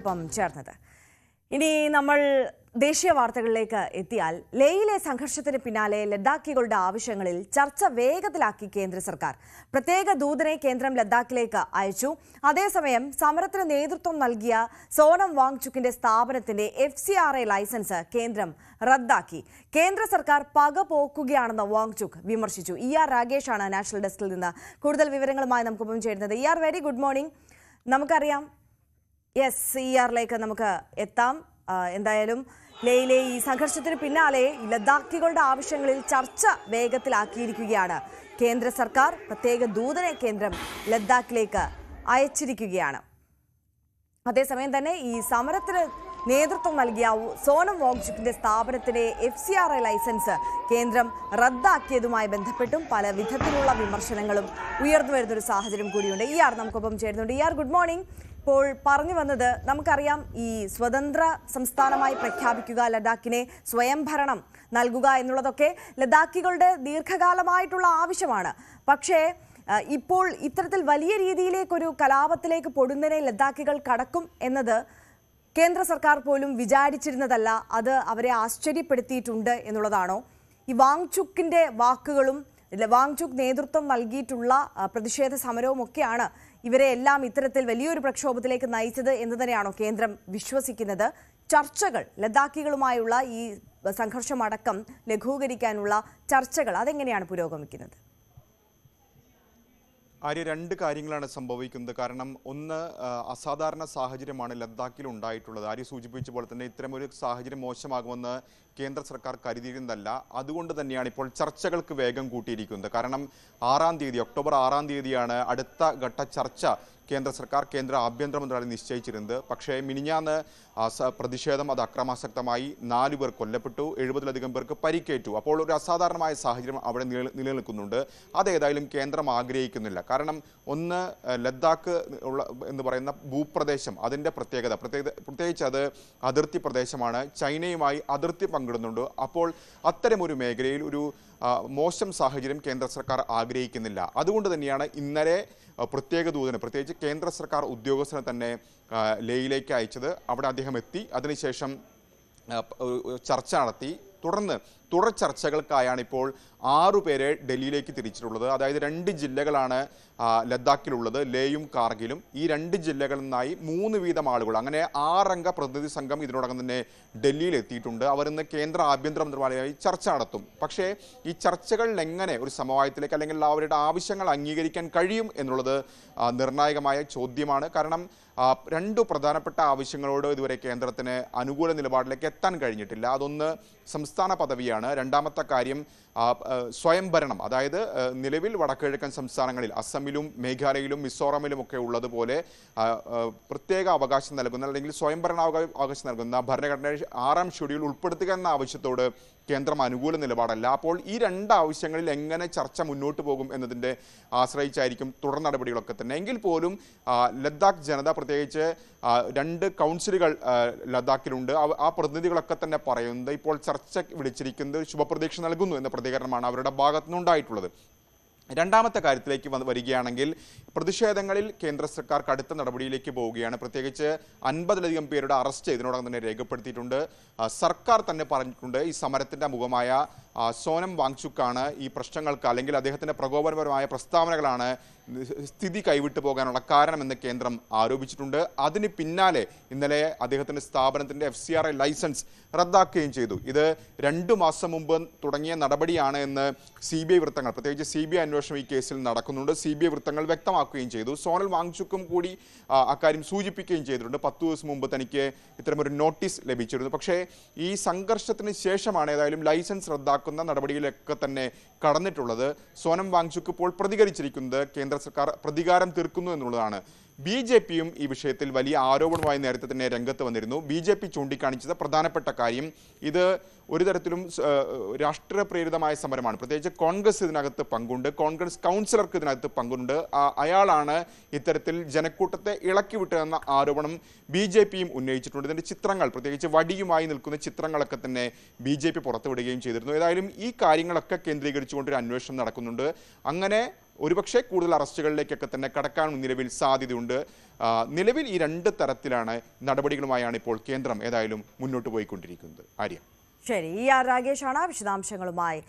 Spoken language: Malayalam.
ഒപ്പം ചേർന്നത്. ഇനി നമ്മൾ ദേശീയ വാർത്തകളിലേക്ക് എത്തിയാൽ ലേയിലെ സംഘർഷത്തിന് പിന്നാലെ ലഡാക്കികളുടെ ആവശ്യങ്ങളിൽ ചർച്ച വേഗത്തിലാക്കി കേന്ദ്ര സർക്കാർ. പ്രത്യേക ദൂതനെ കേന്ദ്രം ലഡാക്കിലേക്ക് അയച്ചു. അതേസമയം സമരത്തിന് നേതൃത്വം നൽകിയ സോനം വാങ്ചുക്കിന്റെ സ്ഥാപനത്തിന്റെ F C R A license കേന്ദ്രം റദ്ദാക്കി. കേന്ദ്ര സർക്കാർ പക പോക്കുകയാണെന്ന് വാങ്ചുക് വിമർശിച്ചു. ഇ ആർ രാഗേഷാണ് നാഷണൽ ഡെസ്കിൽ നിന്ന് കൂടുതൽ വിവരങ്ങളുമായി നമുക്കൊപ്പം ചേരുന്നത്. E R very good morning. നമുക്കറിയാം യെസ് സി ആറിലേക്ക് നമുക്ക് എത്താം. എന്തായാലും ലേയിലെ ഈ സംഘർഷത്തിന് പിന്നാലെ ലഡാക്കികളുടെ ആവശ്യങ്ങളിൽ ചർച്ച വേഗത്തിലാക്കിയിരിക്കുകയാണ്. കേന്ദ്ര സർക്കാർ പ്രത്യേക ദൂതനെ കേന്ദ്രം ലഡാക്കിലേക്ക് അയച്ചിരിക്കുകയാണ്. അതേസമയം തന്നെ ഈ സമരത്തിന് നേതൃത്വം നൽകിയ സോനം വോങ്ചുക്കിന്റെ സ്ഥാപനത്തിലെ F C R I licence കേന്ദ്രം റദ്ദാക്കിയതുമായി ബന്ധപ്പെട്ടും പല വിധത്തിലുള്ള വിമർശനങ്ങളും ഉയർന്നു വരുന്നൊരു സാഹചര്യം കൂടിയുണ്ട്. ഇ ആർ നമുക്കൊപ്പം ചേരുന്നുണ്ട്. ഇ ആർ ഗുഡ് മോർണിംഗ് ഇപ്പോൾ പറഞ്ഞു വന്നത് നമുക്കറിയാം ഈ സ്വതന്ത്ര സംസ്ഥാനമായി പ്രഖ്യാപിക്കുക ലഡാക്കിനെ സ്വയംഭരണം നൽകുക എന്നുള്ളതൊക്കെ ലഡാക്കികളുടെ ദീർഘകാലമായിട്ടുള്ള ആവശ്യമാണ്. പക്ഷേ ഇപ്പോൾ ഇത്തരത്തിൽ വലിയ രീതിയിലേക്കൊരു കലാപത്തിലേക്ക് പൊടുന്നതിനെ ലഡാക്കികൾ കടക്കും എന്നത് കേന്ദ്ര സർക്കാർ പോലും വിചാരിച്ചിരുന്നതല്ല അത് അവരെ ആശ്ചര്യപ്പെടുത്തിയിട്ടുണ്ട് എന്നുള്ളതാണോ? ഈ വാങ്ചുക്കിന്റെ വാക്കുകളും വാങ്ചുക് നേതൃത്വം നൽകിയിട്ടുള്ള പ്രതിഷേധ സമരവും ഒക്കെയാണ് ഇവരെ എല്ലാം ഇത്തരത്തിൽ വലിയൊരു പ്രക്ഷോഭത്തിലേക്ക് നയിച്ചത് എന്ന് തന്നെയാണോ കേന്ദ്രം വിശ്വസിക്കുന്നത്? ചർച്ചകൾ ലഡാക്കികളുമായുള്ള ഈ സംഘർഷമടക്കം ലഘൂകരിക്കാനുള്ള ചർച്ചകൾ അതെങ്ങനെയാണ് പുരോഗമിക്കുന്നത്? ആര്യ രണ്ട് കാര്യങ്ങളാണ് സംഭവിക്കുന്നത്. കാരണം ഒന്ന് അസാധാരണ സാഹചര്യമാണ് ലഡാക്കിൽ ഉണ്ടായിട്ടുള്ളത്. ആര്യ സൂചിപ്പിച്ച പോലെ തന്നെ ഇത്തരമൊരു സാഹചര്യം മോശമാകുമെന്ന് കേന്ദ്ര സർക്കാർ കരുതിയിരുന്നതല്ല. അതുകൊണ്ട് തന്നെയാണ് ഇപ്പോൾ ചർച്ചകൾക്ക് വേഗം കൂട്ടിയിരിക്കുന്നത്. കാരണം ആറാം തീയതി ഒക്ടോബർ ആറാം തീയതിയാണ് അടുത്ത ഘട്ട ചർച്ച. കേന്ദ്ര സർക്കാർ കേന്ദ്ര ആഭ്യന്തര മന്ത്രാലയം നിശ്ചയിച്ചിരുന്നത്. പക്ഷേ മിനിഞ്ഞാന്ന് പ്രതിഷേധം അത് അക്രമാസക്തമായി നാലു പേർ കൊല്ലപ്പെട്ടു എഴുപതിലധികം പേർക്ക് പരിക്കേറ്റു. അപ്പോൾ ഒരു അസാധാരണമായ സാഹചര്യം അവിടെ നിലനിൽക്കുന്നുണ്ട്. അതേതായാലും കേന്ദ്രം ആഗ്രഹിക്കുന്നില്ല. കാരണം ഒന്ന് ലഡാക്ക് ഉള്ള എന്ന് പറയുന്ന ഭൂപ്രദേശം അതിന്റെ പ്രത്യേകത. പ്രത്യേക പ്രത്യേകിച്ച് അത് അതിർത്തി പ്രദേശമാണ്. ചൈനയുമായി അതിർത്തി പങ്കിടുന്നുണ്ട്. അപ്പോൾ അത്തരമൊരു മേഖലയിൽ ഒരു മോശം സാഹചര്യം കേന്ദ്ര സർക്കാർ ആഗ്രഹിക്കുന്നില്ല. അതുകൊണ്ട് തന്നെയാണ് ഇന്നലെ പ്രത്യേക ദൂതന് പ്രത്യേകിച്ച് കേന്ദ്ര സർക്കാർ ഉദ്യോഗസ്ഥനെ തന്നെ ലേയിലേക്ക് അയച്ചത് അവിടെ അദ്ദേഹം എത്തി. അതിനുശേഷം ചർച്ച നടത്തി. തുടർന്ന് തുടർ ചർച്ചകൾക്കായാണ് ഇപ്പോൾ ആറു പേരെ ഡൽഹിയിലേക്ക് തിരിച്ചിട്ടുള്ളത്. അതായത് രണ്ട് ജില്ലകളാണ് ലഡാക്കിലുള്ളത് ലേയും കാർഗിലും. ഈ രണ്ട് ജില്ലകളിൽ നിന്നായി മൂന്ന് വീതം ആളുകൾ അങ്ങനെ ആറംഗ പ്രതിനിധി സംഘം ഇതിനോടകം തന്നെ ഡൽഹിയിൽ എത്തിയിട്ടുണ്ട്. അവർ ഇന്ന് കേന്ദ്ര ആഭ്യന്തര മന്ത്രാലയമായി ചർച്ച നടത്തും. പക്ഷേ ഈ ചർച്ചകളിൽ എങ്ങനെ ഒരു സമവായത്തിലേക്ക് അല്ലെങ്കിൽ അവരുടെ ആവശ്യങ്ങൾ അംഗീകരിക്കാൻ കഴിയും എന്നുള്ളത് നിർണായകമായ ചോദ്യമാണ്. കാരണം രണ്ടു പ്രധാനപ്പെട്ട ആവശ്യങ്ങളോട് ഇതുവരെ കേന്ദ്രത്തിന് അനുകൂല നിലപാടിലേക്ക് എത്താൻ കഴിഞ്ഞിട്ടില്ല. അതൊന്ന് സംസ്ഥാന പദവിയാണ്. രണ്ടാമത്തെ കാര്യം സ്വയംഭരണം അതായത് നിലവിൽ വടക്കുകിഴക്കൻ സംസ്ഥാനങ്ങളിൽ അസമിലും മേഘാലയയിലും മിസോറാമിലും ഒക്കെ ഉള്ളതുപോലെ പ്രത്യേക അവകാശം നൽകുന്ന അല്ലെങ്കിൽ സ്വയംഭരണ അവകാശം നൽകുന്ന ഭരണഘടന ആറാം ഷെഡ്യൂൾ ഉൾപ്പെടുത്തുക എന്ന ആവശ്യത്തോട് കേന്ദ്രം അനുകൂല നിലപാടല്ല. അപ്പോൾ ഈ രണ്ട് ആവശ്യങ്ങളിൽ എങ്ങനെ ചർച്ച മുന്നോട്ട് പോകും എന്നതിന്റെ ആശ്രയിച്ചായിരിക്കും തുടർ നടപടികളൊക്കെ തന്നെ. എങ്കിൽ പോലും ലഡാക്ക് ജനത പ്രത്യേകിച്ച് രണ്ട് കൗൺസിലുകൾ ലഡാക്കിലുണ്ട്. ആ പ്രതിനിധികളൊക്കെ തന്നെ പറയുന്നത് ഇപ്പോൾ ചർച്ച വിളിച്ചിരിക്കുന്നത് ശുഭപ്രതീക്ഷ നൽകുന്നു എന്ന പ്രതികരണമാണ് അവരുടെ ഭാഗത്തുനിന്നുണ്ടായിട്ടുള്ളത്. രണ്ടാമത്തെ കാര്യത്തിലേക്ക് വന്ന് വരികയാണെങ്കിൽ പ്രതിഷേധങ്ങളിൽ കേന്ദ്ര സർക്കാർ കടുത്ത നടപടിയിലേക്ക് പോവുകയാണ്. പ്രത്യേകിച്ച് അൻപതിലധികം പേരുടെ അറസ്റ്റ് ഇതിനോടകം തന്നെ രേഖപ്പെടുത്തിയിട്ടുണ്ട്. സർക്കാർ തന്നെ പറഞ്ഞിട്ടുണ്ട് ഈ സമരത്തിന്റെ മുഖമായ സോനം വാങ്ചുക്കാണ് ഈ പ്രശ്നങ്ങൾക്ക് അല്ലെങ്കിൽ അദ്ദേഹത്തിന്റെ പ്രകോപനപരമായ പ്രസ്താവനകളാണ് സ്ഥിതി കൈവിട്ടു പോകാനുള്ള കാരണമെന്ന് കേന്ദ്രം ആരോപിച്ചിട്ടുണ്ട്. അതിന് പിന്നാലെ ഇന്നലെ അദ്ദേഹത്തിന്റെ സ്ഥാപനത്തിന്റെ F C R I licence റദ്ദാക്കുകയും ചെയ്തു. ഇത് രണ്ടു മാസം മുമ്പ് തുടങ്ങിയ നടപടിയാണ് എന്ന് സി ബി ഐ വൃത്തങ്ങൾ പ്രത്യേകിച്ച് സി ബി ഐ അന്വേഷണം ഈ കേസിൽ നടക്കുന്നുണ്ട്. സി ബി ഐ വൃത്തങ്ങൾ വ്യക്തമാക്കുകയും ചെയ്തു. സോനൽ വാങ്ചുക്കും കൂടി അക്കാര്യം സൂചിപ്പിക്കുകയും ചെയ്തിട്ടുണ്ട്. പത്തു ദിവസം മുമ്പ് തനിക്ക് ഇത്തരമൊരു നോട്ടീസ് ലഭിച്ചിരുന്നു. പക്ഷേ ഈ സംഘർഷത്തിന് ശേഷമാണ് ഏതായാലും ലൈസൻസ് റദ്ദാക്കുന്ന നടപടിയിലൊക്കെ തന്നെ കടന്നിട്ടുള്ളത്. സോനം വാങ്ചുക്ക് ഇപ്പോൾ പ്രതികരിച്ചിരിക്കുന്നത് കേന്ദ്ര സർക്കാർ പ്രതികാരം തീർക്കുന്നു എന്നുള്ളതാണ്. ബി ജെ പിയും ഈ വിഷയത്തിൽ വലിയ ആരോപണമായി നേരത്തെ തന്നെ രംഗത്ത് വന്നിരുന്നു. ബി ജെ പി ചൂണ്ടിക്കാണിച്ചത് പ്രധാനപ്പെട്ട കാര്യം ഇത് ഒരു തരത്തിലും രാഷ്ട്രീയ പ്രേരിതമായ സമരമാണ്. പ്രത്യേകിച്ച് കോൺഗ്രസ് ഇതിനകത്ത് പങ്കുണ്ട്. കോൺഗ്രസ് കൗൺസിലർക്ക് ഇതിനകത്ത് പങ്കുണ്ട്. അയാളാണ് ഇത്തരത്തിൽ ജനക്കൂട്ടത്തെ ഇളക്കി വിട്ടതെന്ന ആരോപണം ബി ജെ പിയും ഉന്നയിച്ചിട്ടുണ്ട്. ഇതിന്റെ ചിത്രങ്ങൾ പ്രത്യേകിച്ച് വടിയുമായി നിൽക്കുന്ന ചിത്രങ്ങളൊക്കെ തന്നെ ബി ജെ പി പുറത്തുവിടുകയും ചെയ്തിരുന്നു. ഏതായാലും ഈ കാര്യങ്ങളൊക്കെ കേന്ദ്രീകരിച്ചുകൊണ്ട് ഒരു അന്വേഷണം നടക്കുന്നുണ്ട്. അങ്ങനെ ഒരുപക്ഷെ കൂടുതൽ അറസ്റ്റുകളിലേക്കൊക്കെ തന്നെ കടക്കാൻ നിലവിൽ സാധ്യതയുണ്ട്. നിലവിൽ ഈ രണ്ട് തരത്തിലാണ് നടപടികളുമായാണ് ഇപ്പോൾ കേന്ദ്രം ഏതായാലും മുന്നോട്ട് പോയിക്കൊണ്ടിരിക്കുന്നത്. ആര്യ. ശരി ഈ ആർ രാഗേഷാണ് വിശദാംശങ്ങളുമായി.